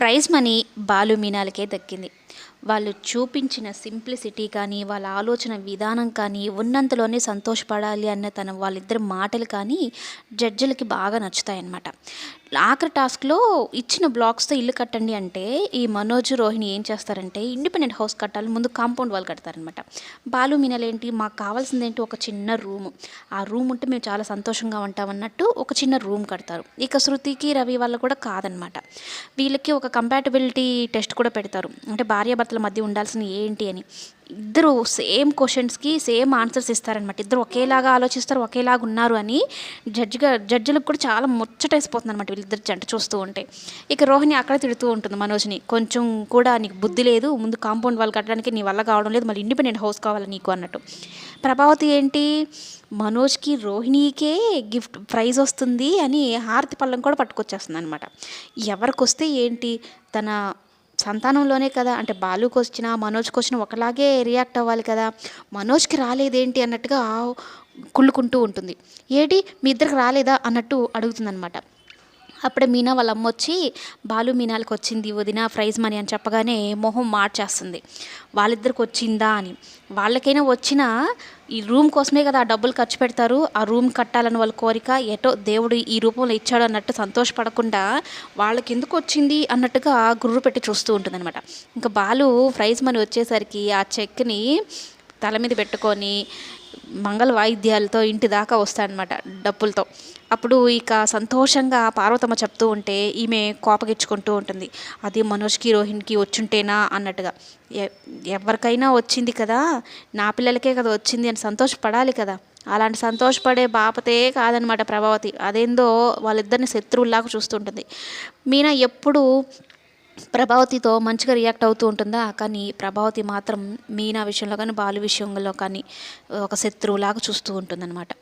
Prize money Balu మీనాలకే దక్కింది. వాళ్ళు చూపించిన సింప్లిసిటీ కానీ వాళ్ళ ఆలోచన విధానం కానీ ఉన్నంతలోనే సంతోషపడాలి అన్న తన వాళ్ళిద్దరి మాటలు కానీ జడ్జిలకి బాగా నచ్చుతాయి అన్నమాట ఆఖరి టాస్క్లో ఇచ్చిన బ్లాక్స్తో ఇల్లు కట్టండి అంటే ఈ మనోజ్ రోహిణి ఏం చేస్తారంటే ఇండిపెండెంట్ హౌస్ కట్టాలి ముందు కాంపౌండ్ వాళ్ళు కడతారనమాట బాలు మీనల్ ఏంటి మాకు కావాల్సింది ఏంటి ఒక చిన్న రూము. ఆ రూమ్ ఉంటే మేము చాలా సంతోషంగా ఉంటామన్నట్టు ఒక చిన్న రూమ్ కడతారు. ఇక శృతికి రవి వాళ్ళ కూడా కాదనమాట వీళ్ళకి ఒక కంపాటబిలిటీ టెస్ట్ కూడా పెడతారు. అంటే భార్యాభర్తల మధ్య ఉండాల్సిన ఏంటి అని. ఇద్దరు సేమ్ క్వశ్చన్స్కి సేమ్ ఆన్సర్స్ ఇస్తారనమాట ఇద్దరు ఒకేలాగా ఆలోచిస్తారు ఒకేలాగా ఉన్నారు అని జడ్జిగా జడ్జిలకు కూడా చాలా ముచ్చటేసిపోతుంది అనమాట వీళ్ళిద్దరు జంట చూస్తూ ఉంటే. ఇక రోహిణి అక్కడ తిడుతూ ఉంటుంది మనోజ్ని. కొంచెం కూడా నీకు బుద్ధి లేదు ముందు కాంపౌండ్ వాళ్ళు కట్టడానికి నీ వల్ల కావడం లేదు మళ్ళీ ఇండిపెండెంట్ హౌస్ కావాలి నీకు అన్నట్టు. ప్రభావతి ఏంటి? మనోజ్కి రోహిణికే గిఫ్ట్ ప్రైజ్ వస్తుంది అని హారతి పళ్ళం కూడా పట్టుకొచ్చేస్తుంది అనమాట ఎవరికి వస్తే ఏంటి? తన సంతానంలోనే కదా. అంటే బాలుకి వచ్చిన మనోజ్కి వచ్చినా ఒకలాగే రియాక్ట్ అవ్వాలి కదా. మనోజ్కి రాలేదేంటి అన్నట్టుగా కుళ్ళుకుంటూ ఉంటుంది. ఏంటి మీ ఇద్దరికి రాలేదా అన్నట్టు అడుగుతుందనమాట అప్పుడే మీనా వాళ్ళ అమ్మ వచ్చి బాలు మీనాలకు వచ్చింది వదిన ప్రైజ్ మనీ అని చెప్పగానే మొహం మార్చేస్తుంది. వాళ్ళిద్దరికి వచ్చిందా అని. వాళ్ళకైనా వచ్చినా ఈ రూమ్ కోసమే కదా ఆ డబ్బులు ఖర్చు పెడతారు. ఆ రూమ్ కట్టాలని వాళ్ళ కోరిక ఎటో దేవుడు ఈ రూపంలో ఇచ్చాడు అన్నట్టు సంతోషపడకుండా వాళ్ళకి ఎందుకు వచ్చింది అన్నట్టుగా గుర్రు పెట్టి చూస్తూ ఉంటుందన్నమాట. ఇంకా బాలు ప్రైజ్ మనీ వచ్చేసరికి ఆ చెక్ని తల మీద పెట్టుకొని మంగళ వాయిద్యాలతో ఇంటి దాకా వస్తాయన్నమాట డప్పులతో. అప్పుడు ఇక సంతోషంగా పార్వతమ్మ చెప్తూ ఉంటే ఈమె కోపగించుకుంటూ ఉంటుంది. అది మనోజ్కి రోహిణ్కి వచ్చుంటేనా అన్నట్టుగా. ఎ- ఎవరికైనా వచ్చింది కదా నా పిల్లలకే కదా వచ్చింది అని సంతోషపడాలి కదా. అలాంటి సంతోషపడే బాపతే కాదనమాట ప్రభావతి. అదేందో వాళ్ళిద్దరిని శత్రువుల్లాగా చూస్తుంటుంది. మీనా ఎప్పుడు ప్రభావతితో మంచిగా రియాక్ట్ అవుతూ ఉంటుందా? కానీ ప్రభావతి మాత్రం మీనా విషయంలో కానీ బాలు విషయంలో కానీ ఒక శత్రువులాగా చూస్తూ ఉంటుందన్నమాట.